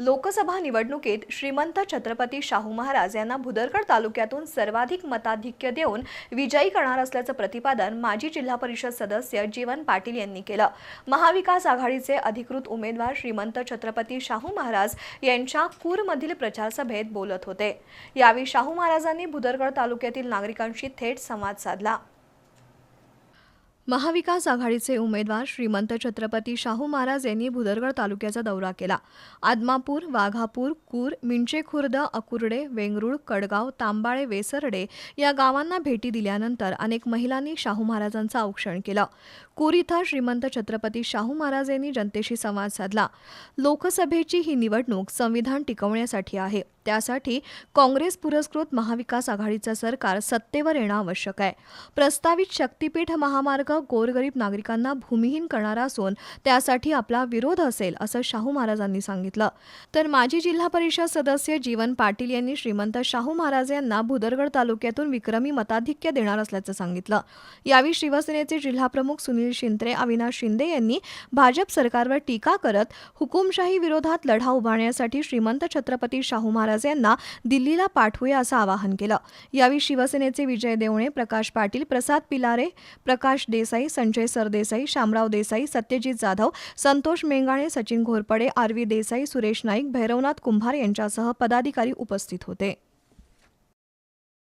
लोकसभा निवडणुकीत श्रीमंत छत्रपती शाहू महाराज यांना भुदरगड तालुक्यातून सर्वाधिक मताधिक्य देऊन विजयी करणार असल्याचं प्रतिपादन माजी जिल्हा परिषद सदस्य जीवन पाटील यांनी केलं. महाविकास आघाडीचे अधिकृत उमेदवार श्रीमंत छत्रपती शाहू महाराज यांच्या कूरमधील प्रचारसभेत बोलत होते. यावेळी शाहू महाराजांनी भुदरगड तालुक्यातील नागरिकांशी थेट संवाद साधला. महाविकास आघाडीचे उमेदवार श्रीमंत छत्रपती शाहू महाराज यांनी भुदरगड तालुक्याचा दौरा केला. आदमापूर वाघापूर कूर मिंचेखुर्द अकुर्डे वेंगरुळ कडगाव तांबाळे वेसरडे या गावांना भेटी दिल्यानंतर अनेक महिलांनी शाहू महाराजांचं औक्षण केलं. कूर इथं श्रीमंत छत्रपती शाहू महाराज यांनी जनतेशी संवाद साधला. लोकसभेची ही निवडणूक संविधान टिकवण्यासाठी आहे. त्यासाठी काँग्रेस पुरस्कृत महाविकास आघाडीचं सरकार सत्तेवर येणं आवश्यक आहे. प्रस्तावित शक्तीपीठ महामार्ग गोरगरीब नागरिकांना भूमिहीन करणारा असून त्यासाठी आपला विरोध असेल असं शाहू महाराजांनी सांगितलं. तर माजी जिल्हा परिषद सदस्य जीवन पाटील यांनी श्रीमंत शाहू महाराज यांना भुदरगड तालुक्यातून विक्रमी मताधिक्य देणार असल्याचं सांगितलं. यावेळी शिवसेनेचे जिल्हाप्रमुख सुनील शिंत्रे अविनाश शिंदे यांनी भाजप सरकारवर टीका करत हुकुमशाही विरोधात लढा उभारण्यासाठी श्रीमंत छत्रपती शाहू महाराज यांना दिल्लीला पाठवूया असं आवाहन केलं. यावेळी शिवसेनेचे विजय देवणे प्रकाश पाटील प्रसाद पिलारे प्रकाश देसाई संजय सरदेसाई शामराव देसाई सत्यजित जाधव संतोष मेंगाणे सचिन घोरपडे आरवी देसाई सुरेश नाईक भैरवनाथ कुंभार यांच्यासह पदाधिकारी उपस्थित होते.